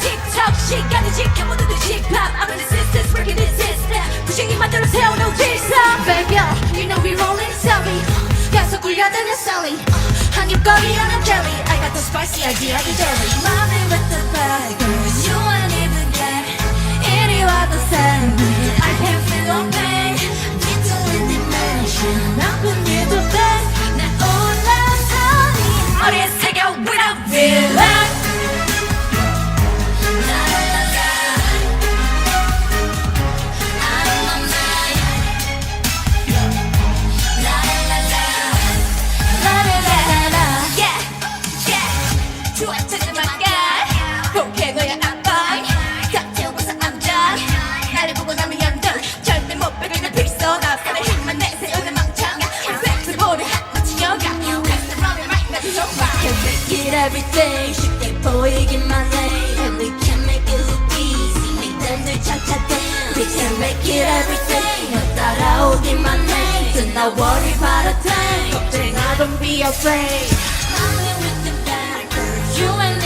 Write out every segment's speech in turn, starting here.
틱톡 시간을 the 모두들 집합 I'm in the system, breaking the system. 부정이 만들어 세워놓은 질서. Baby, you know we rolling sorry 계속 굴려드는 story 한입 거리 하는 jelly I got the spicy idea, 이 jelly. did everything. Shook boy in my lane. And we can make it look easy. Make them do cha-cha dance. We can make it everything. My name Do not worry about a thing. Don't be afraid. I'm with bad You and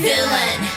Villain.